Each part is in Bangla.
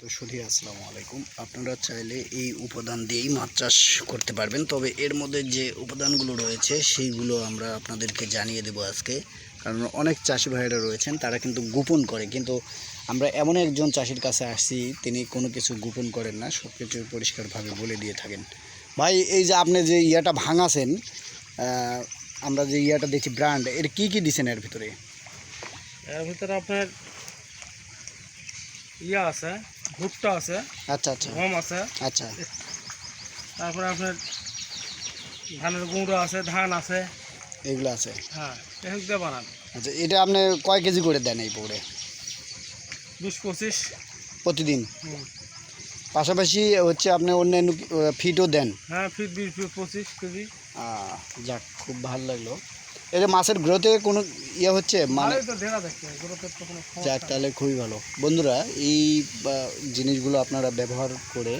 তো সুধী, আসসালামু আলাইকুম। আপনারা চাইলে এই উপাদান দিয়েই মাছ চাষ করতে পারবেন। তবে এর মধ্যে যে উপাদানগুলো রয়েছে, সেইগুলো আমরা আপনাদেরকে জানিয়ে দেব আজকে। কারণ অনেক চাষি ভাইয়েরা রয়েছেন, তারা কিন্তু গোপন করে। কিন্তু আমরা এমন একজন চাষির কাছে আসছি, তিনি কোনো কিছু গোপন করেন না সব কিছু পরিষ্কারভাবে বলে দিয়ে থাকেন। ভাই, এই যে আপনি যে ইয়াটা ভাঙাছেন আমরা যে ইয়াটা দেখছি ব্র্যান্ড, এর কি কি দিছেন এর ভিতরে? এর ভিতরে আপনার ইয়া আছে ভুট্টা আছে আচ্ছা আচ্ছা। গম আছে। আচ্ছা। তারপরে আপনার ধানের গুঁড়ো আছে ধান আছে। এগুলো আছে। হ্যাঁ এসব দিয়ে বানান। আচ্ছা এটা আপনি কয় কেজি করে দেন এই পৌড়ে বিশ পঁচিশ। প্রতিদিন? পাশাপাশি হচ্ছে আপনি অন্যান্য ফিটও দেন? হ্যাঁ ফিট বিশ পঁচিশ কেজি। যাক খুব ভালো লাগল। এটা মাছের গ্রোথে কোনো ইয়ে হচ্ছে? মানে যাক তাহলে খুবই ভালো। বন্ধুরা এই জিনিসগুলো আপনারা ব্যবহার করে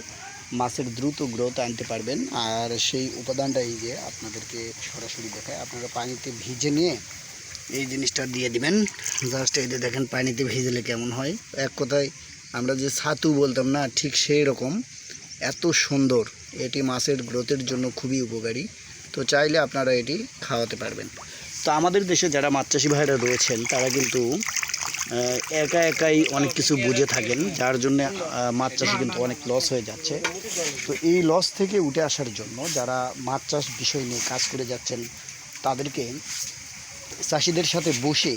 মাছের দ্রুত গ্রোথ আনতে পারবেন। আর সেই উপাদানটা এই যে আপনাদেরকে সরাসরি দেখায় আপনারা পানিতে ভিজে নিয়ে এই জিনিসটা দিয়ে দিবেন। জাস্ট এই যে দেখেন পানিতে ভিজলে কেমন হয়। এক কথায় আমরা যে ছাতু বলতাম না ঠিক সেই রকম। এত সুন্দর এটি মাছের গ্রোথের জন্য খুবই উপকারী। তো চাইলে আপনারা এটি খাওয়াতে পারবেন। তো আমাদের দেশে যারা মাছ চাষি ভাইরা রয়েছেন, তারা কিন্তু একা একাই অনেক কিছু বুঝে থাকেন, যার জন্য মাছ চাষে কিন্তু অনেক লস হয়ে যাচ্ছে। তো এই লস থেকে উঠে আসার জন্য যারা মাছ চাষ বিষয় নিয়ে কাজ করে যাচ্ছেন, তাদেরকে চাষিদের সাথে বসে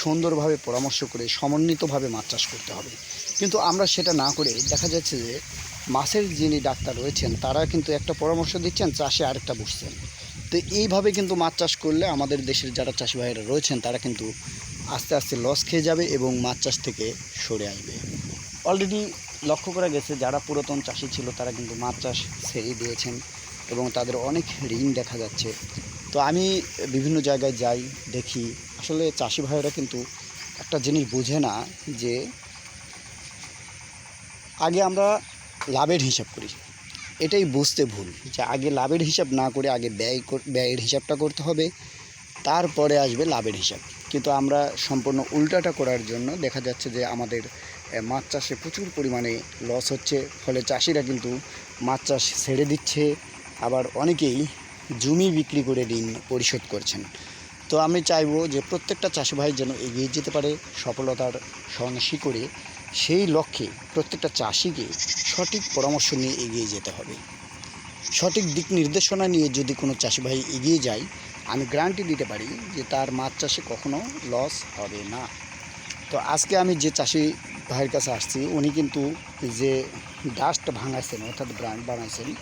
সুন্দরভাবে পরামর্শ করে সমন্বিতভাবে মাছ চাষ করতে হবে। কিন্তু আমরা সেটা না করে দেখা যাচ্ছে যে, মাছের যিনি ডাক্তার রয়েছেন, তারা কিন্তু একটা পরামর্শ দিচ্ছেন, চাষে আরেকটা বসছেন। তো এইভাবে কিন্তু মাছ চাষ করলে আমাদের দেশের যারা চাষি ভাইয়েরা রয়েছেন, তারা কিন্তু আস্তে আস্তে লস খেয়ে যাবে এবং মাছ চাষ থেকে সরে আসবে। অলরেডি লক্ষ্য করা গেছে, যারা পুরাতন চাষি ছিল, তারা কিন্তু মাছ চাষ ছেড়ে দিয়েছেন এবং তাদের অনেক ঋণ দেখা যাচ্ছে। তো আমি বিভিন্ন জায়গায় যাই, দেখি, আসলে চাষি ভাইয়েরা কিন্তু একটা জিনিস বোঝে না যে আগে আমরা লাভের হিসাব করি। এটাই বুঝতে ভুল যে আগে লাভের হিসাব না করে আগে ব্যয় ব্যয়ের হিসাবটা করতে হবে, তারপরে আসবে লাভের হিসাব। কিন্তু আমরা সম্পূর্ণ উল্টাটা করার জন্য দেখা যাচ্ছে যে আমাদের মাছ চাষে প্রচুর পরিমাণে লস হচ্ছে, ফলে চাষিরা কিন্তু মাছ চাষ ছেড়ে দিচ্ছে, আবার অনেকেই জমি বিক্রি করে ঋণ পরিশোধ করছেন। তো আমি চাইব যে প্রত্যেকটা চাষি ভাই যেন এগিয়ে যেতে পারে, সফলতার সঙ্গে শিকড়ে সেই লক্ষ্যে প্রত্যেকটা চাষিকে সঠিক পরামর্শ নিয়ে এগিয়ে যেতে হবে। সঠিক দিক নির্দেশনা নিয়ে যদি কোনো চাষি ভাই এগিয়ে যায়, আমি গ্যারান্টি দিতে পারি যে তার মাছ চাষে কখনো লস হবে না। তো আজকে আমি যে চাষি ভাইয়ের কাছে আসছি, উনি কিন্তু যে ডাস্ট ভাঙাইছেন, অর্থাৎ ব্র্যান্ড বানাইছেন,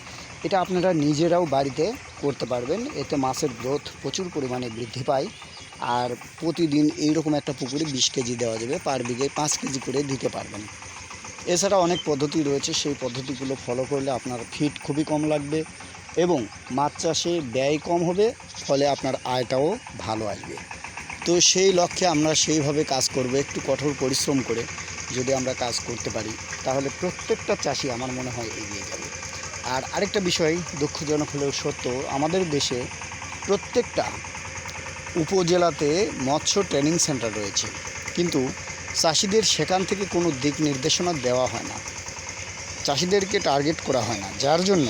এটা আপনারা নিজেরাও বাড়িতে করতে পারবেন। এতে মাছের গ্রোথ প্রচুর পরিমাণে বৃদ্ধি পায়। আর প্রতিদিন এইরকম একটা পুকুরে বিশ কেজি দেওয়া যাবে, পার বিঘে পাঁচ কেজি করে দিতে পারবেন। এছাড়া অনেক পদ্ধতি রয়েছে, সেই পদ্ধতিগুলো ফলো করলে আপনার ফিট খুবই কম লাগবে এবং মাছ চাষে ব্যয় কম হবে, ফলে আপনার আয়টাও ভালো আসবে। তো সেই লক্ষ্যে আমরা সেইভাবে কাজ করব, একটু কঠোর পরিশ্রম করে যদি আমরা কাজ করতে পারি, তাহলে প্রত্যেকটা চাষি আমার মনে হয় এগিয়ে যাবে। আর আরেকটা বিষয় দুঃখজনক হলেও সত্য, আমাদের দেশে প্রত্যেকটা উপজেলাতে মৎস্য ট্রেনিং সেন্টার রয়েছে। কিন্তু চাষিদের সেখান থেকে কোনো দিক নির্দেশনা দেওয়া হয় না। চাষিদেরকে টার্গেট করা হয় না, যার জন্য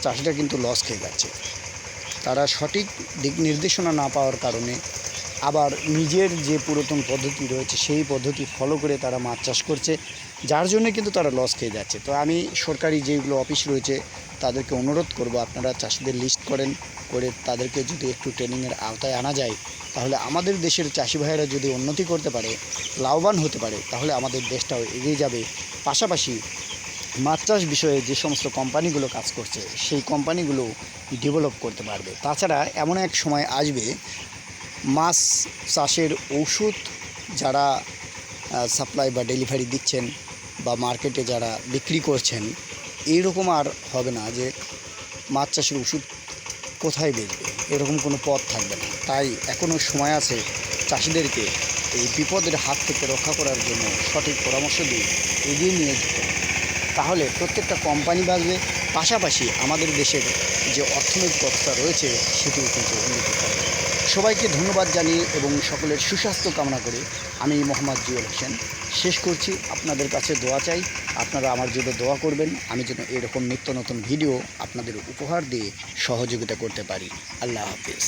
চাষিরা কিন্তু লস খেয়ে যাচ্ছে। তারা সঠিক দিক নির্দেশনা না পাওয়ার কারণে আবার নিজের যে পুরাতন পদ্ধতি রয়েছে, সেই পদ্ধতি ফলো করে তারা মাছ চাষ করছে। যার জন্য কিন্তু তারা লস খেয়ে যাচ্ছে। তো আমি সরকারি যেগুলো অফিস রয়েছে, তাদেরকে অনুরোধ করব আপনারা চাষিদের লিস্ট করেন, করে তাদেরকে যদি একটু ট্রেনিংয়ের আওতায় আনা যায়, তাহলে আমাদের দেশের চাষি ভাইয়েরা যদি উন্নতি করতে পারে, লাভবান হতে পারে, তাহলে আমাদের দেশটাও এগিয়ে যাবে। পাশাপাশি মাছ চাষ বিষয়ে যে সমস্ত কোম্পানিগুলো কাজ করছে, সেই কোম্পানিগুলো ডেভেলপ করতে পারবে। তাছাড়া এমন এক সময় আসবে, মাছ চাষের ঔষধ যারা সাপ্লাই বা ডেলিভারি দিচ্ছেন বা মার্কেটে যারা বিক্রি করছেন, এইরকম আর হবে না যে মাছ চাষের ওষুধ কোথায় বেচবে? এরকম কোনো পথ থাকবে না। তাই এখনও সময় আছে চাষিদেরকে এই বিপদের হাত থেকে রক্ষা করার জন্য সঠিক পরামর্শ দিয়ে এগিয়ে নিয়ে যেতে হবে। তাহলে প্রত্যেকটা কোম্পানি বাঁচবে, পাশাপাশি আমাদের দেশের যে অর্থনৈতিক অবস্থা রয়েছে, সেটিও কিন্তু উন্নতি করবে সবাইকে ধন্যবাদ জানিয়ে এবং সকলের সুস্বাস্থ্য কামনা করে আমি মোহাম্মদ জুয়েল হোসেন। শেষ করছি। আপনাদের কাছে দোয়া চাই। আপনারা আমার জন্য দোয়া করবেন। আমি যেন এরকম নিত্য নতুন ভিডিও আপনাদের উপহার দিয়ে সহযোগিতা করতে পারি। আল্লাহ হাফিজ।